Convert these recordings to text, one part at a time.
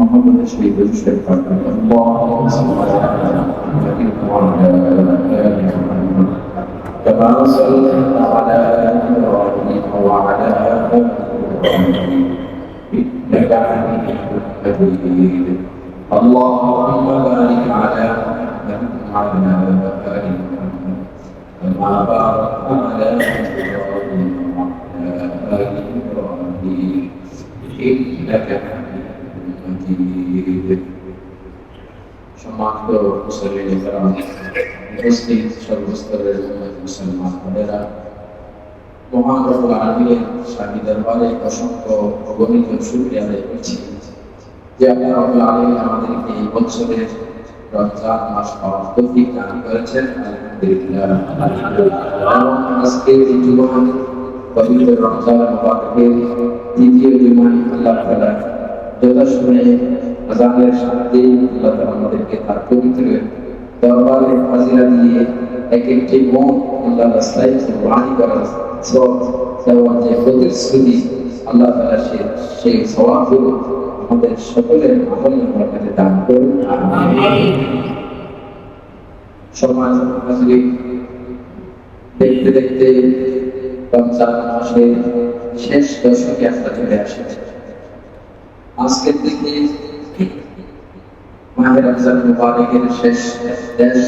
محمد تشريف بجوش الفرق الله كما صليت على آل إبراهيم وعلى آل إبراهيم إنك حميد مجيد اللهم بارك على محمد وعلى آل محمد كما باركت على إبراهيم وعلى آل إبراهيم إنك حميد সম্মানিত মুসলিম উপস্থিত সর্বস্তরের মুসলমান বোনেরা মহান রব্বুল আলামিনের স্বামী দরবারে অসংখ্য অগণিত শুকরিয়া আদায় করছি যে আল্লাহ রব্বুল আলামিন আমাদেরকে এই বছরের রমজান মাস পাওয়ার তৌফিক দান করেছেন। আজকে এই জীবন পবিত্র রমজান মুবারকের দ্বিতীয় জীবন আল্লাহ তাআলা যথাসময়ে আজানের সাথে আল্লাহ আমাদেরকে তার পবিত্র দরবারে হাজিরা দিয়ে এক একটি মন আল্লাহ রাস্তায় বাণী করার সব দেওয়ার যে প্রতিশ্রুতি আল্লাহ তাআলা সে সেই সওয়াবগুলো আমাদের সকলের আমলের বরকতে দান করুন। সমাজ হাজিরি দেখতে দেখতে রমজান মাসের শেষ দশকে আমরা চলে আসি। আজকের দিকে মাহের শেষ দেশ,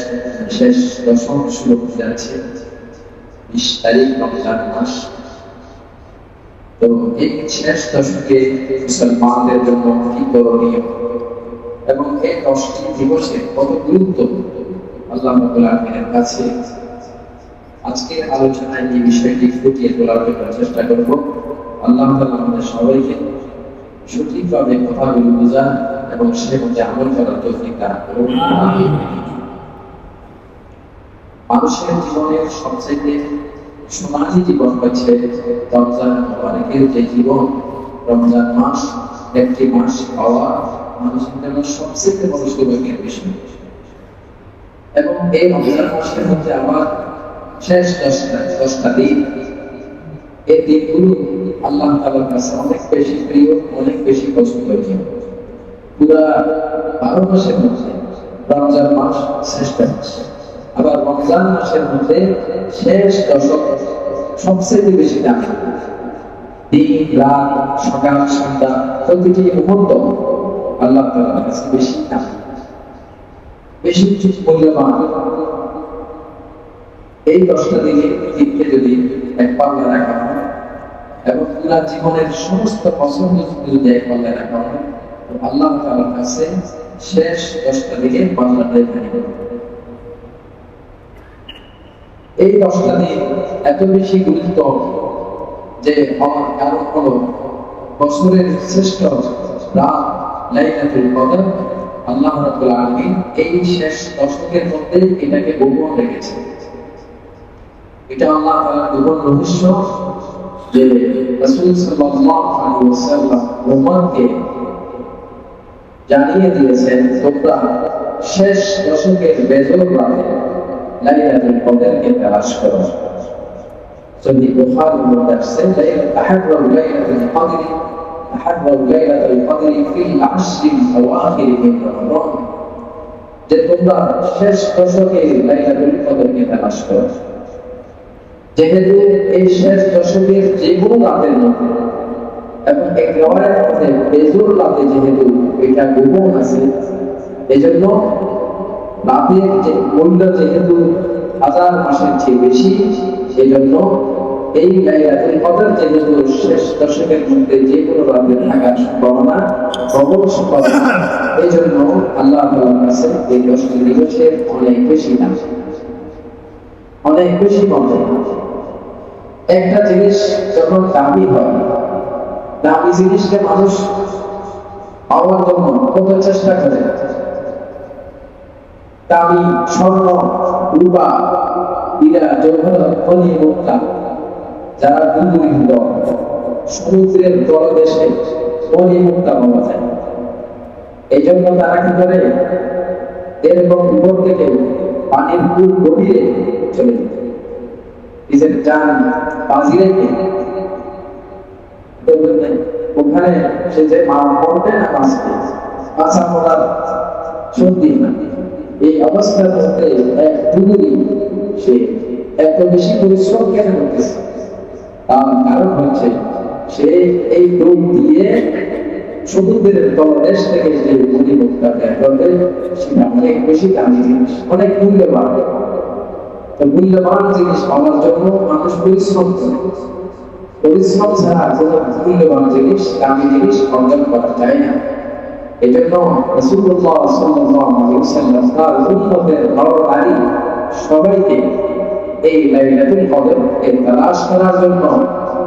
শেষ দশম শুরু হতে যাচ্ছে, বিশ তারিখ রমজান মাস। তো এই শেষ দশকে মুসলমানদের জন্য কি করণীয়? এবং এই দশটি দিবসে কত গুরুত্ব আল্লাহ আলামিনের কাছে? আজকের আলোচনায় এই বিষয়টি ফুটিয়ে তোলার জন্য চেষ্টা করব। আল্লাহ আমাদের সবাইকে সঠিকভাবে কথাগুলো বোঝা এবং সে মধ্যে আমল করার তৌফিক দান করুন। মানুষের জীবনের সবচেয়ে সোনালী জীবন হচ্ছে রমজান মোবারকের যে জীবন। রমজান মাস একটি মাস পাওয়া মানুষের জন্য সবচেয়ে বড় সৌভাগ্যের বিষয়। এবং এই রমজান মাসের মধ্যে আবার শেষ দশটা দশটা দিন। এই দিনগুলো আল্লাহ তালার কাছে অনেক বেশি প্রিয়, অনেক বেশি পছন্দনীয়। পুরা বারো মাসের মধ্যে রমজান মাস শ্রেষ্ঠ মাস আবার রমজান মাসের মধ্যে শেষ দশক সবচেয়ে বেশি দামি দিন, রাত, সকাল, সন্ধ্যা প্রতিটি মুহূর্ত আল্লাহ তাআলার কাছে বেশি দামি বেশি মূল্যবান। এই দশটা দিনে দিনকে যদি এক পাল্লা রাখা হয় এবং পুরা জীবনের সমস্ত পছন্দ যদি রাখা তো আল্লাহ তাআলার কাছে শেষ দশটা এখানে এই দশটা এত বেশি গুরুত্ব যে বছরের শ্রেষ্ঠ রাত, লাইলাতুল কদর। আল্লাহ রাব্বুল আলামিন এই শেষ দশকের মধ্যে এটাকে গোপন রেখেছে এটা আল্লাহ তাআলার গোপন রহস্য। রাসূল সাল্লাল্লাহু আলাইহি ওয়াসাল্লাম উম্মতকে জানিয়ে দিয়েছেন তোমরা শেষ দশকের বেজর রাতে লাইলাতুল কদরকে তালাশ করো সহি বুখারীর মধ্যে আসছে লাইলা তাহাররু লাইলাতুল কদর তাহাররু লাইলাতুল কদর ফিল আশরিল আওয়াখির মিন রমাদান যে তোমরা শেষ দশকে লাইলাতুল কদরকে তালাশ করো যেহেতু এই শেষ দশকের কোনো রাতের মধ্যে এবং এক রওয়ায়ের মধ্যে বেজুর রাতে যেহেতু এটা গোপন আছে, এজন্য রাতের যে মূল্য যেহেতু হাজার মাসের চেয়ে বেশি, সেজন্য এই লাইলাতুল কদর যেহেতু শেষ দশকের মধ্যে যে কোনো রাতে থাকার সম্ভাবনা প্রবল সম্ভাবনা এই জন্য আল্লাহ কাছে এই দশটি দিবসের অনেক বেশি দাম অনেক বেশি মর্যাদা। একটা জিনিস যখন দামি হয়, দামি জিনিসকে মানুষ জন্য কত চেষ্টা করে? দামি স্বর্ণ, রূপা হীরা জৌহর খনি, মুক্তা, যারা দুর্গিত সমুদ্রের তলদেশে খনি, মুক্তা পাওয়া যায়। এই জন্য তারা কি করে? এরকম উপর থেকে পানির খুব গভীরে চলে যেত। নিজের যান বাজি রেখে ওখানে সে যে মা পড়বে না বাঁচবে, বাঁচা পড়ার সত্যি এই অবস্থার মধ্যে এক ডুবুরি সে এত বেশি পরিশ্রম কেন করতেছে? তার কারণ হচ্ছে সে এই ডুব দিয়ে সমুদ্রের তলদেশ থেকে যে মণিমুক্তা বের করবে, সেটা অনেক বেশি দামি জিনিস, অনেক মূল্যবান। মূল্যবান জিনিস পাওয়ার জন্য মানুষ পরিশ্রম পরিশ্রম ছাড়া কোনো মূল্যবান জিনিস, দামি জিনিস অর্জন করা যায় না। এজন্য রাসূলুল্লাহ সাল্লাল্লাহু আলাইহি সবাইকে এই লাইলাতুল কদরকে তালাশ করার জন্য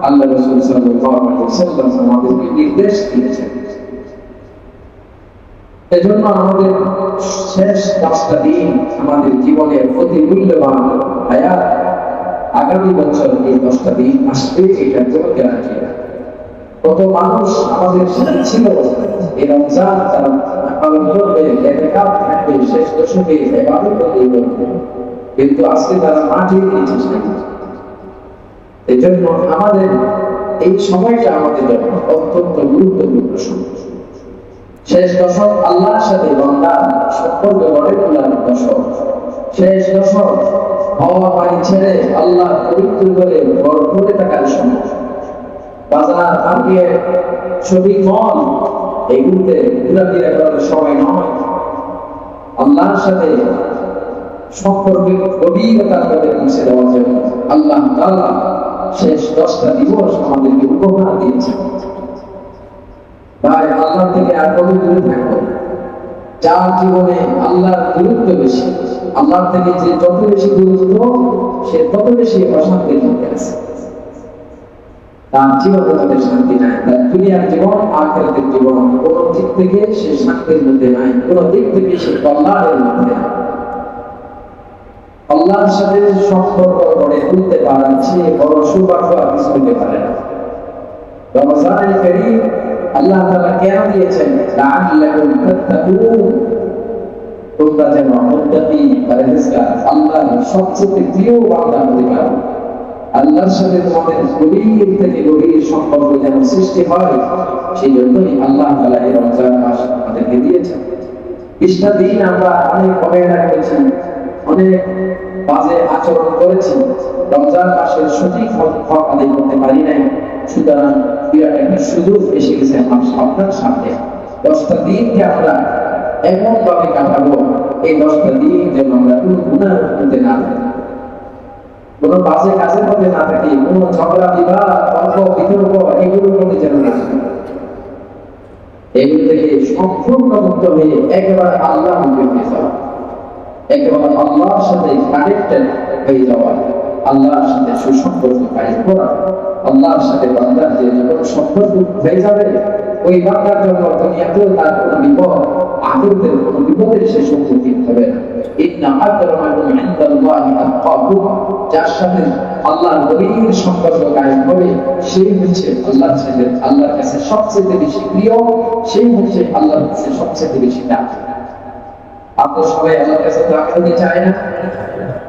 আল্লাহ রাসূল সাল্লাল্লাহু আলাইহি আমাদেরকে নির্দেশ দিয়েছেন। এজন্য আমাদের শেষ দশটা দিন আমাদের জীবনের অতি মূল্যবান হায়াত আগামী বছর এই দশটা দিন আসবে, এটা কোনো কত মানুষ আমাদের সাথে ছিল এই রমজান থাকবে, শেষ দশকে কিন্তু আজকে তারা মাঠে নিচে এই জন্য আমাদের এই সময়টা আমাদের অত্যন্ত গুরুত্বপূর্ণ সময়। শেষ দশক আল্লাহর সাথে বান্দা সম্পর্ক গড়ে তোলার দশক শেষ দশক হওয়া পানি ছেড়ে আল্লাহ পবিত্র করে ঘর থাকার সময়। বাজার মার্কেট শপিং মল এগুলোতে ঘোরাফেরা করার সময় নয়। আল্লাহর সাথে সম্পর্কে গভীরতার মধ্যে পৌঁছে দেওয়ার জন্য আল্লাহ তাআলা শেষ দশটা দিবস আমাদেরকে উপহার দিয়েছেন। ভাই আল্লাহ থেকে আর দূরে থাকব যার জীবনে আল্লাহর গুরুত্ব বেশি আল্লাহ থেকে যে যত বেশি গুরুত্ব, সে তত বেশি অশান্তির মধ্যে আছে। তার জীবনের মধ্যে শান্তি নাই, তার দুনিয়ার জীবন, আখেরাতের জীবন, কোন দিক থেকে সে শান্তির মধ্যে নাই, কোন দিক থেকে সে কল্যাণের মধ্যে নাই। আল্লাহর সাথে সম্পর্ক গড়ে তুলতে পারার চেয়ে বড় পারে না। আল্লাহ তাআলা কেন দিয়েছেন? তোমরা যেন মুত্তাকি পরহেজগার, আল্লাহর সবচেয়ে প্রিয় বান্দা হতে আল্লাহর সাথে তোমাদের গভীর থেকে গভীর সম্পর্ক যেন সৃষ্টি হয় সেই জন্যই আল্লাহ তাআলা এই রমজান মাস আমাদেরকে দিয়েছেন। বিশটা দিন আমরা অনেক অবহেলা করেছি, অনেক বাজে আচরণ করেছি। রমজান মাসের সঠিক হক আদায় করতে পারি নাই। সুতরাং বিরাট একটা সুযোগ এসে গেছে আমার আপনার সামনে। দশটা দিনকে আমরা এমন ভাবে কাটাবো, এই দশটা দিন যেন আমরা কোনো গুণার মধ্যে না কোনো বাজে কাজের মধ্যে না থাকি, কোনো ঝগড়া, বিবাদ, তর্ক, বিতর্ক, এগুলোর মধ্যে যেন না এগুলো থেকে সম্পূর্ণ মুক্ত হয়ে একেবারে আল্লাহ হয়ে যাওয়া। একেবারে আল্লাহর সাথে কানেক্টেড হয়ে যাওয়া। আল্লাহর সাথে সুসম্পর্ক কায়েম করা, আল্লাহর সাথে বান্দার যে যখন সম্পর্ক হয়ে যাবে, ওই বান্দার জন্য দুনিয়াতেও তার কোনো বিপদ আখিরাতের কোনো বিপদের সে সম্মুখীন হবে না। ইন্না আকরামাকুম ইনদাল্লাহি আতকাকুম যার সাথে আল্লাহর সম্পর্ক কায়েম হবে, সেই হচ্ছে আল্লাহর সাথে, আল্লাহর কাছে সবচেয়ে বেশি প্রিয়, সেই হচ্ছে আল্লাহর কাছে সবচেয়ে বেশি দামি আমরা সবাই আল্লাহর কাছে দামি হতে চাই না?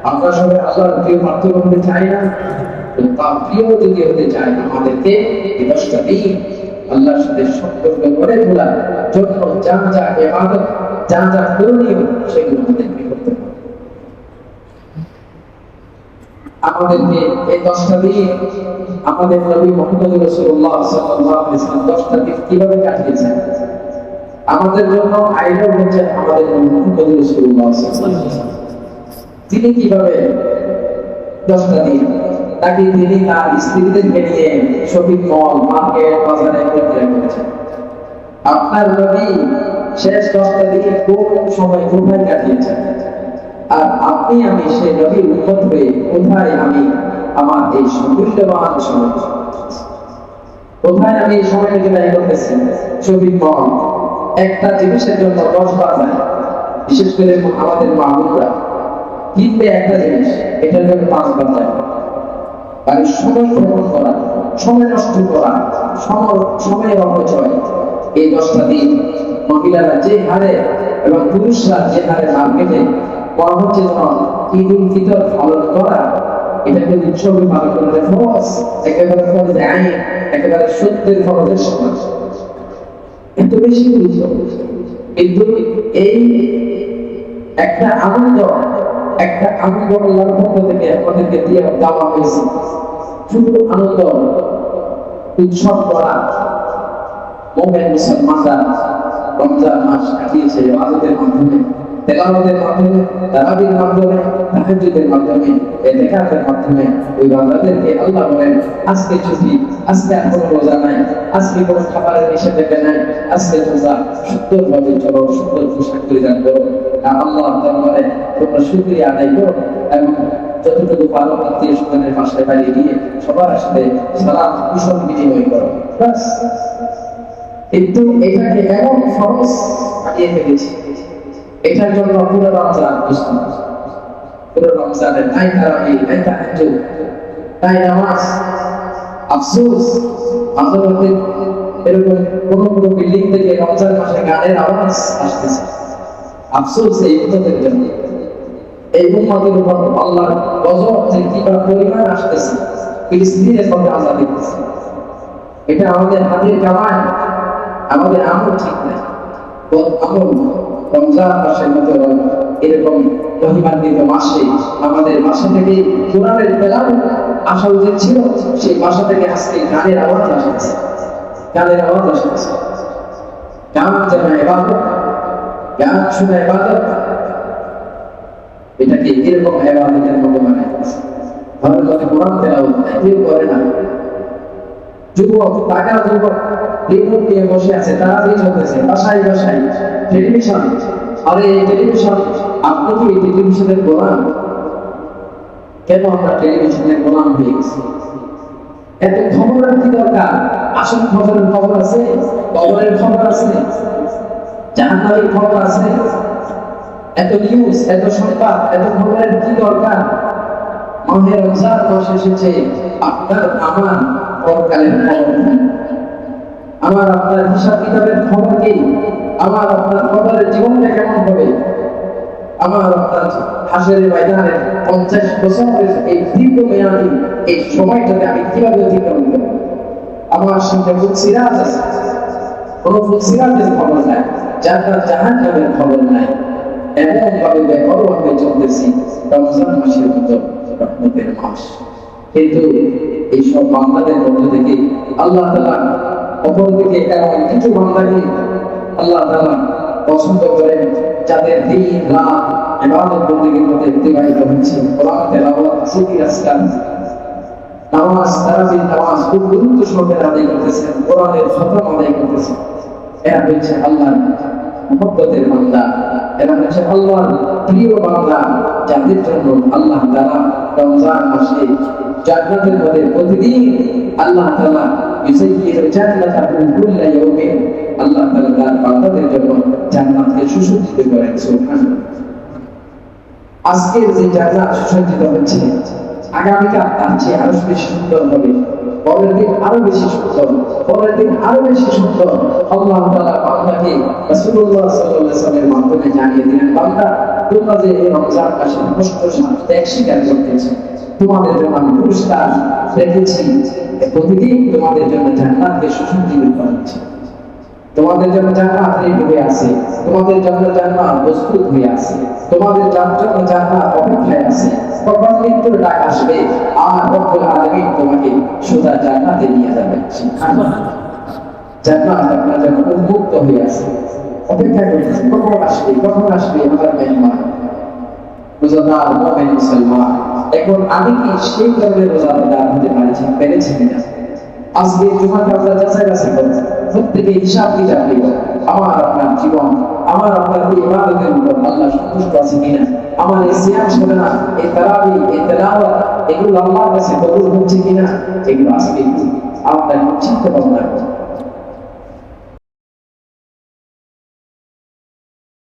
আমরা সবাই আল্লাহর প্রিয় পাত্র হতে চাই না তার প্রিয় যদি হতে চাই আমাদেরকে দশটা দিন আল্লাহর সাথে সম্পর্ক তোলার জন্য যা যা এবাদত যা যা করণীয় সেগুলো আমাদেরকে করতে আমাদেরকে এই দশটা আমাদের নবী মোহাম্মদ দশটা কীভাবে কাটিয়েছেন? আমাদের জন্য আইডল হচ্ছে আমাদের নবী মোহাম্মদ তিনি কীভাবে দশটা দিন? তাকে তিনি তার স্ত্রীদেরকে নিয়ে শপিং মল মার্কেট বাজারে ঘোরাফেরা করেছেন। আপনার নবী শেষ দশটা দিকে কোন সময় কোথায় কাটিয়েছেন? আর আপনি, আমি সেই নবীর উন্মত হয়ে কোথায় আমি আমার এই মূল্যবান সময়? কোথায় আমি এই সময়টাকে ব্যয় করতেছি শপিং মল। একটা জিনিসের জন্য দশ বার বিশেষ করে আমাদের মা কিনবে একটা জিনিস, এটার জন্য পাঁচবার যায়। আর সময় ভ্রমণ করা, সময় নষ্ট করা, সময়, সময়ের অপচয় এই দশটা দিন মহিলারা যে হারে এবং পুরুষরা যে হারে মার্কেটে কর্মচেতন ঈদ উল ফিতর পালন করা, এটাকে উৎসবে পালন করে ফরজ, একেবারে ফরজ আইন, একেবারে সত্যের ফরজের সমাজ এত বেশি কিন্তু এই একটা আনন্দ একটা আনন্দ আল্লাহর পক্ষ থেকে আমাদেরকে দিয়ে দেওয়া হয়েছে। শুধু আনন্দ, উৎসব করা, মোমেন, মুসলমানরা রমজান মাস কাটিয়েছে আদতের মাধ্যমে। তেলাওয়াতের মাধ্যমে, তারাবির মাধ্যমে, তাহাজ্জুদের মাধ্যমে ইতিকাফের মাধ্যমে ওই বান্দাদেরকে আল্লাহ বলেন, আজকে ছুটি, আজকে আর কোনো রোজা নাই, আজকে কোনো খাবারের নিষেধাজ্ঞা নাই, আজকে তোমরা সুন্দরভাবে চলো, সুন্দর পোশাক পরিধান করো। আল্লাহ দরবারে তোমরা শুকরিয়া আদায় করো এবং যতটুকু পারো আত্মীয় স্বজনের পাশে বাড়িয়ে গিয়ে সবার সাথে সালাম কুশল বিনিময় করো। বাস কিন্তু এটাকে এমন ফরজ বানিয়ে ফেলেছি। এটার জন্য পুরো রমজান পুরো রমজানের তাই তারাবি তাই তাহাজ্জুদ তাই নামাজ। আফসোস মধ্যে এরকম কোন কোন বিল্ডিং থেকে রমজান মাসে গানের আওয়াজ আসতেছে। আফসোস এই উন্নতের জন্য। এই উম্মতের উপর আল্লাহর গজব যে কি পরিমাণ আসতেছে ফিলিস্তিনের কথা আমরা দেখতেছি এটা আমাদের হাতের কামায় আমাদের আমল ঠিক নাই আমল রমজান মাসের মতো এরকম মহিমান্বিত মাসে, আমাদের বাসা থেকে কোরআনের পেলাম আসা উচিত ছিল, সেই বাসা থেকে আজকে গানের আওয়াজ আসছে। গানের আওয়াজ আসছে। গান যেন এবাদত, গান শুনে এবাদত। এটাকে এরকম এবাদতের মতো বানায় ঘরের মধ্যে কোরআন তেলাওয়াত কেউ করে না। যুবক, টাকা যুবক, রিমোট নিয়ে বসে আছে, তারা দিয়ে চলতেছে, বাসায় বাসায়। টেলিভিশন। আরে এই টেলিভিশন আপনি কি এই টেলিভিশনের গোলাম। কেন আমরা টেলিভিশনের গোলাম হয়ে গেছি? এত খবরের কি দরকার? আসল খবরের খবর আছে, খবরের খবর আছে, জাহান্নামের খবর আছে। এত নিউজ এত সংবাদ, এত খবরের কি দরকার? মাহে রমজান মাস এসেছে, আপনার আমার পরকালের খবর? আমার আপনার হিসাব কিতাবের খবর কি? আমার আপনার খবরের জীবনটা কেমন হবে? আমার আপনার হাসের ময়দানে পঞ্চাশ বছরের এই দীর্ঘ মেয়াদি এই সময়টাতে আমি কীভাবে অতিক্রম করব? আমার সঙ্গে ফুলসিরাজ আছে। কোন ফুলসিরাজের খবর নাই। জান্নাত জাহান্নামের খবর নাই। এমন ভাবে বেপরোয়াভাবে চলতেছি রমজান মাসের মতো রহমতের মাস। কিন্তু এইসব বান্দাদের মধ্য থেকে আল্লাহ তালা অপরদিকে এমন কিছু বান্দাকে আল্লাহ তালা পছন্দ করেন যাদের দিন, রাত, ইবাদত বন্দেগীর মধ্যে অতিবাহিত হচ্ছে। কোরআন তেলাওয়াত জিকির আজকার। নামাজ, তারাবির নামাজ খুব গুরুত্ব সহকারে আদায় করতেছেন। কোরআনের খতম আদায় করতেছেন। এরা হচ্ছে আল্লাহর মহব্বতের বান্দা। এরা হচ্ছে আল্লাহর প্রিয় বান্দা। যাদের জন্য আল্লাহ তাআলা রমজান মাসে জান্নাতের মধ্যে প্রতিদিন আল্লাহ তাআলা ইউসাইয়িরু জান্নাতাহুম কুল্লা ইয়াউমিন আল্লাহ তার বান্দাদের জন্য জান্নাতকে সুসজ্জিত করেন সুবহানাল্লাহ আজকের যে জান্নাত সুসজ্জিত হচ্ছে, আগামীকাল তার চেয়ে আরও বেশি সুন্দর হবে। পরের দিন আরও বেশি সুন্দর, পরের দিন আরও বেশি সুন্দর। আল্লাহ তাআলা বান্দাকে রাসূলুল্লাহ সাল্লাল্লাহু মাধ্যমে জানিয়ে দিলেন, বান্দা, তোমরা যে রমজান মাসে কষ্ট ত্যাগ স্বীকার করতেছো, তোমাদের জন্য আমি পুরস্কার রেখেছি। প্রতিদিন তোমাদের জন্য জান্নাতকে সুসজ্জিত করেছি তোমাদের জন্য জান্নাত রেডি হয়ে আছে, তোমাদের জন্য জান্নাত প্রস্তুত হয়ে আছে, তোমাদের জন্য জান্নাত অপেক্ষায় আছে। কখন মৃত্যুর ডাক আসবে আর রব্বুল আলামিন তোমাকে সোজা জান্নাতে নিয়ে যাবে। জান্নাত আপনার জন্য উন্মুক্ত হয়ে আছে। অপেক্ষা করতেছে, কখন আসবে কখন আসবে, আমার মেহমান। রোজাদার মোমেন মুসলমান, এখন আমি কি সেই ধরনের রোজাদার হতে পারছি পেরেছি কিনা? আজকে জুমাকে আমরা যাচাই বাছাই করব প্রত্যেকে হিসাব কিতাব নিব। আমার আপনার জীবন, আমার আপনার এই ইবাদতের উপর আল্লাহ সন্তুষ্ট আছে কিনা? আমার এই সিয়াম ছিল না এই তারাবি, এই তেলাওয়াত, এগুলো আল্লাহর কাছে কবুল হচ্ছে কিনা? এগুলো আজকে আপনার চিন্তা ভাবনা। করুন।